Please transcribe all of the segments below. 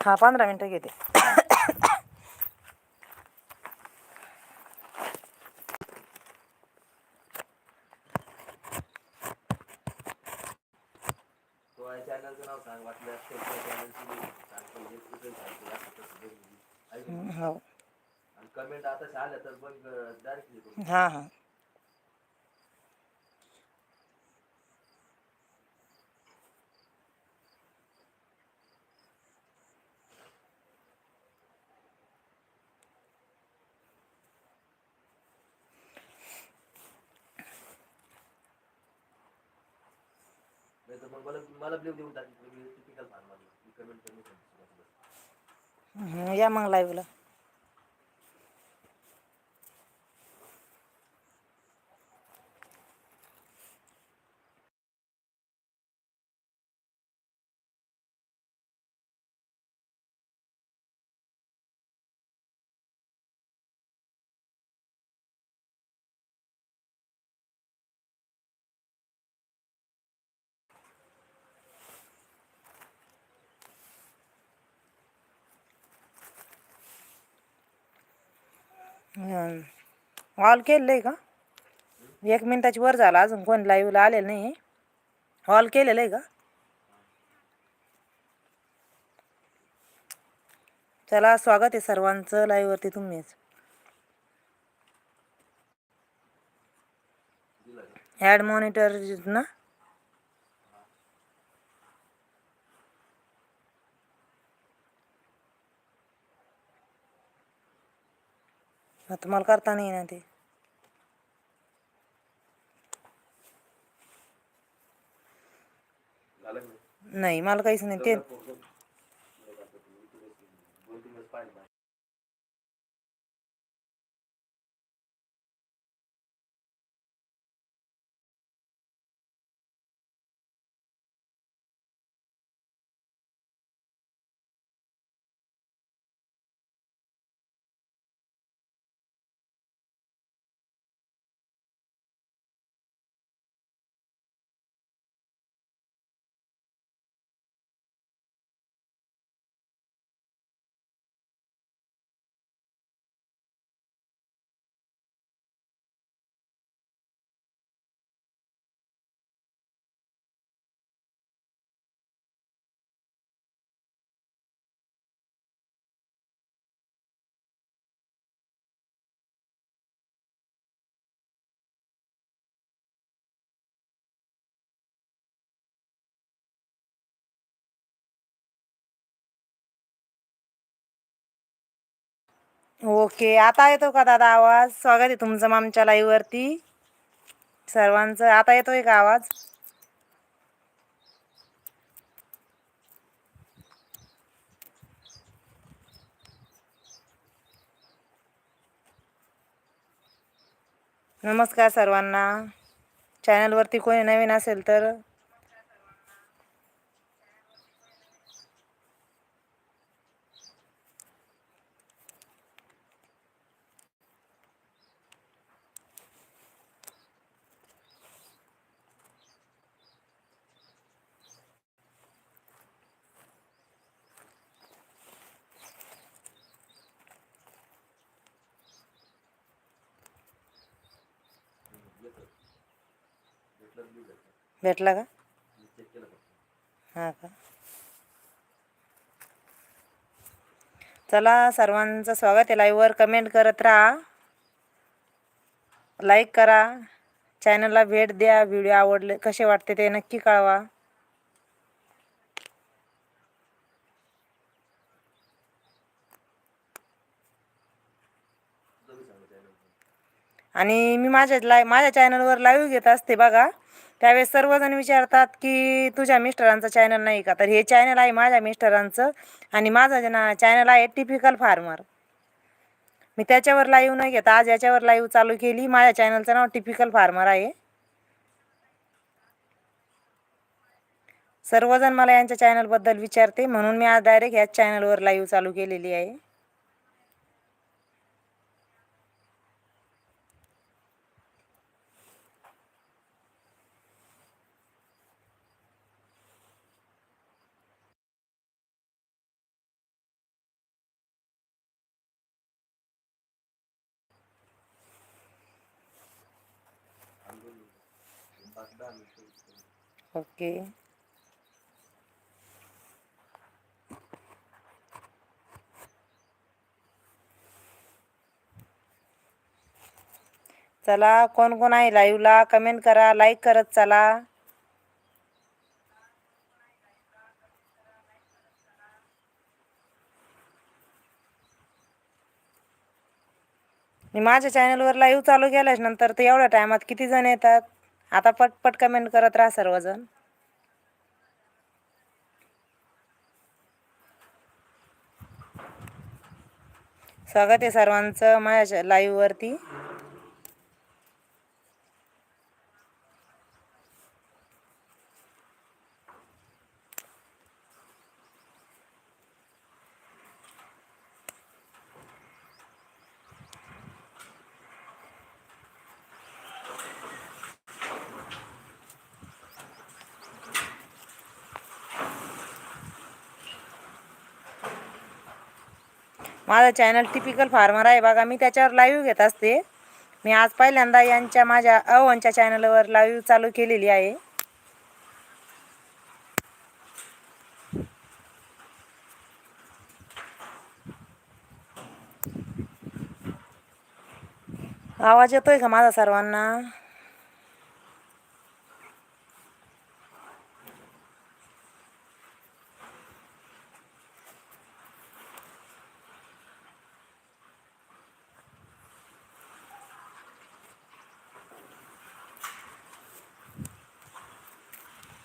हा पंधरा मिनटं घेते तो चॅनलचं नाव सांग वाटलं चॅनलची सांगतो हे. हो हां नाही तर मग मला मला ब्ल्यू देऊन टाक. टिपिकल फार्मर कमेंट या मग लाईव्हला हॉल केलेलं आहे का? एक मिनटाची वर झाला अजून कोण लाईव्हला आलेलं नाही हॉल केलेलं आहे का? चला स्वागत आहे सर्वांचं लाईव्हवरती तुम्हीच. ॲड मॉनिटर ना? आता मला करता नाही ना ते? नाही मला काहीच नाही. ते ओके आता येतो का दादा आवाज? स्वागत आहे तुमचं आमच्या लाईव्हवरती सर्वांचं आता येतोय का आवाज? नमस्कार सर्वांना. चॅनलवरती कोणी नवीन असेल तर भेटलं का. हां का? चला सर्वांचं स्वागत आहे लाईव्हवर कमेंट करत राहा. लाईक करा. चॅनलला भेट द्या. व्हिडिओ आवडले कसे वाटते ते नक्की कळवा. आणि मी माझ्या लाय माझ्या चॅनलवर लाईव्ह घेत असते बघा. त्यावेळेस सर्वजण विचारतात की तुझ्या मिस्टरांचं चॅनल नाही का? तर हे चॅनल आहे माझ्या मिस्टरांचं आणि माझं जे ना चॅनल आहे टिपिकल फार्मर मी त्याच्यावर लाईव्ह नाही घेत. आज याच्यावर लाईव्ह चालू केली. माझ्या चॅनलचं नाव टिपिकल फार्मर आहे. सर्वजण मला यांच्या चॅनलबद्दल विचारते. म्हणून मी आज डायरेक्ट ह्याच चॅनलवर लाईव्ह चालू केलेली आहे. ओके. चला कोण कोण आहे लाईव्हला कमेंट करा लाईक करत चला. मी माझ्या चॅनलवर लाईव्ह चालू केल्याच नंतर तर एवढ्या टायमात किती जण येतात? आता पटपट कमेंट करत राहा सर्वजण. स्वागत आहे सर्वांचं माझ्या लाईव्हवरती माझा चॅनल टिपिकल फार्मर आहे. बघा मी त्याच्यावर लाईव्ह घेत असते. मी आज पहिल्यांदा यांच्या माझ्या अवनच्या चॅनलवर लाईव्ह चालू केलेली आहे. आवाज येतोय का माझा सर्वांना?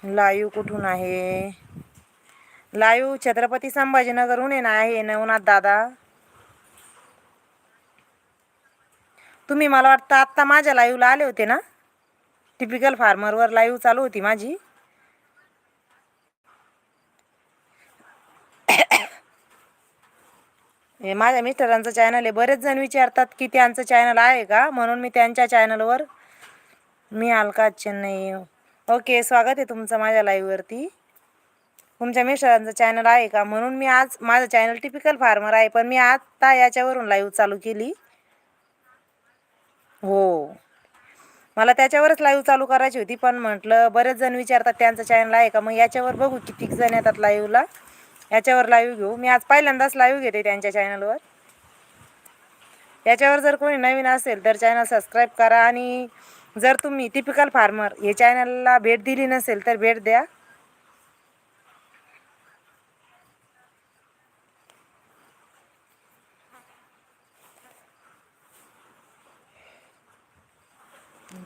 लाईव्ह कुठून आहे? लाईव्ह छत्रपती संभाजीनगरहून आहे ना आहे नवनाथ दादा. तुम्ही मला वाटतं आत्ता माझ्या लाईव्हला आले होते ना? टिपिकल फार्मरवर लाईव्ह चालू होती माझी. हे माझ्या मिस्टरांचं चॅनल आहे. बरेच जण विचारतात की त्यांचं चॅनल आहे का? म्हणून मी त्यांच्या चॅनलवर मी अलका चेन्नई ओके स्वागत आहे तुमचं माझ्या लाईव्हवरती तुमच्या मिस्टरांचं चॅनल आहे का? म्हणून मी आज माझं चॅनल टिपिकल फार्मर आहे पण मी आत्ता याच्यावरून लाईव्ह चालू केली. हो. मला त्याच्यावरच लाईव्ह चालू करायची होती पण म्हटलं बरेच जण विचारतात त्यांचं चॅनल आहे का? मग याच्यावर बघू किती जण येतात लाईव्हला याच्यावर लाईव्ह घेऊ. मी आज पहिल्यांदाच लाईव्ह घेते त्यांच्या चॅनलवर याच्यावर जर कोणी नवीन असेल तर चॅनल सबस्क्राईब करा आणि जर तुम्ही टिपिकल फार्मर हे चॅनलला भेट दिली नसेल तर भेट द्या.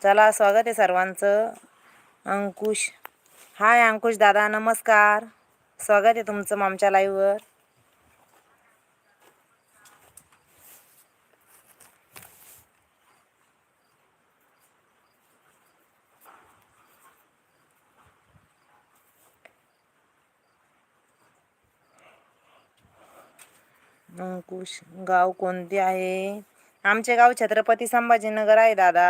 चला स्वागत आहे सर्वांचं. अंकुश. हाय अंकुश दादा नमस्कार. स्वागत आहे तुमचं आमच्या लाईव्हवर अंकुश गाव कोणते आहे? आमचे गाव छत्रपती संभाजीनगर आहे दादा.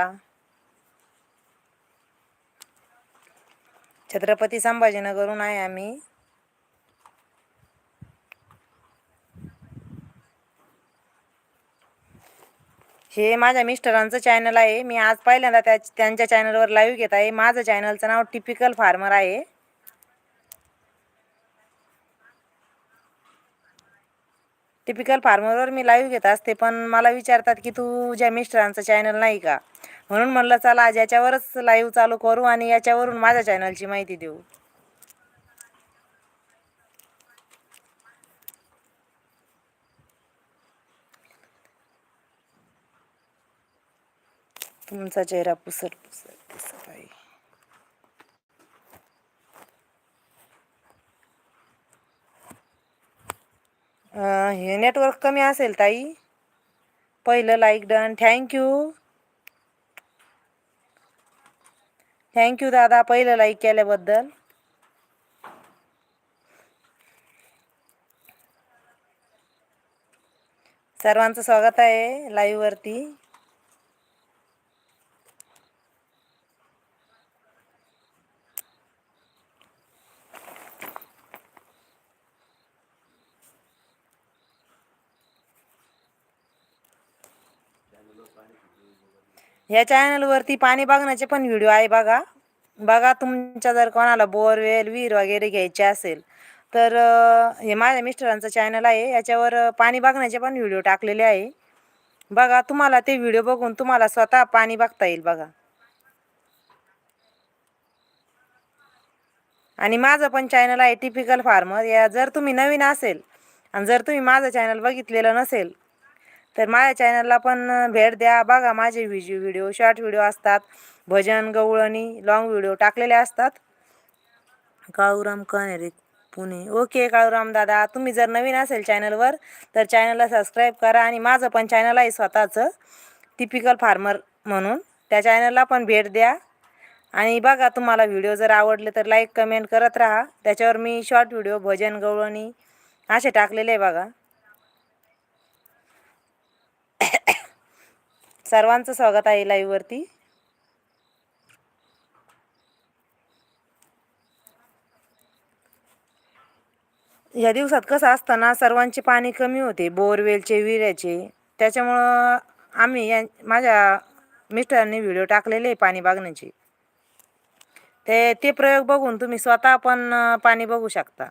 छत्रपती संभाजीनगरहून आहे आम्ही. हे माझ्या मिस्टरांचं चॅनल आहे. मी आज पहिल्यांदा त्या त्यांच्या चॅनलवर लाईव्ह घेत आहे. माझं चॅनलचं नाव टिपिकल फार्मर आहे. टिपिकल फार्मरवर मी लाईव्ह घेत असते पण मला विचारतात की तू तुझ्या मिस्टरांचं चॅनल नाही का? म्हणून म्हणलं चला आज याच्यावरच लाईव्ह चालू करू आणि याच्यावरून माझ्या चॅनलची माहिती देऊ. तुमचा चेहरा पुसट पुसट हे नेटवर्क कमी असेल ताई. पहिलं लाईक डन थँक्यू थँक्यू दादा पहिलं लाईक केल्याबद्दल. सर्वांचं स्वागत आहे लाईव्हवरती या चॅनलवरती पाणी बघण्याचे पण व्हिडिओ आहे बघा. बघा तुमच्या जर कोणाला बोरवेल विहीर वगैरे घ्यायचे असेल तर हे माझ्या मिस्टरांचं चॅनल आहे. याच्यावर पाणी बघण्याचे पण व्हिडिओ टाकलेले आहे. बघा तुम्हाला ते व्हिडिओ बघून तुम्हाला स्वतः पाणी बघता येईल बघा. आणि माझं पण चॅनल आहे टिपिकल फार्मर. या जर तुम्ही नवीन असेल आणि जर तुम्ही माझं चॅनल बघितलेलं नसेल तर माझ्या चॅनलला पण भेट द्या. बघा माझे व्हिजी व्हिडिओ शॉर्ट व्हिडिओ असतात. भजन गवळणी लॉंग व्हिडिओ टाकलेले असतात. काळूराम कानेरे पुणे. ओके काळूराम दादा तुम्ही जर नवीन असेल चॅनलवर तर चॅनलला सबस्क्राईब करा आणि माझं पण चॅनल आहे स्वतःचं टिपिकल फार्मर म्हणून. त्या चॅनलला पण भेट द्या. आणि बघा तुम्हाला व्हिडिओ जर आवडले तर लाईक कमेंट करत राहा. त्याच्यावर मी शॉर्ट व्हिडिओ भजन गवळणी असे टाकलेले आहे बघा. सर्वांचं स्वागत आहे लाईव्हवरती ह्या दिवसात कसं असतं ना सर्वांचे पाणी कमी होते बोरवेलचे विहिऱ्याचे त्याच्यामुळं आम्ही या माझ्या मिस्टरांनी व्हिडिओ टाकलेले आहे पाणी बघण्याचे ते ते प्रयोग बघून तुम्ही स्वतः पण पाणी बघू शकता.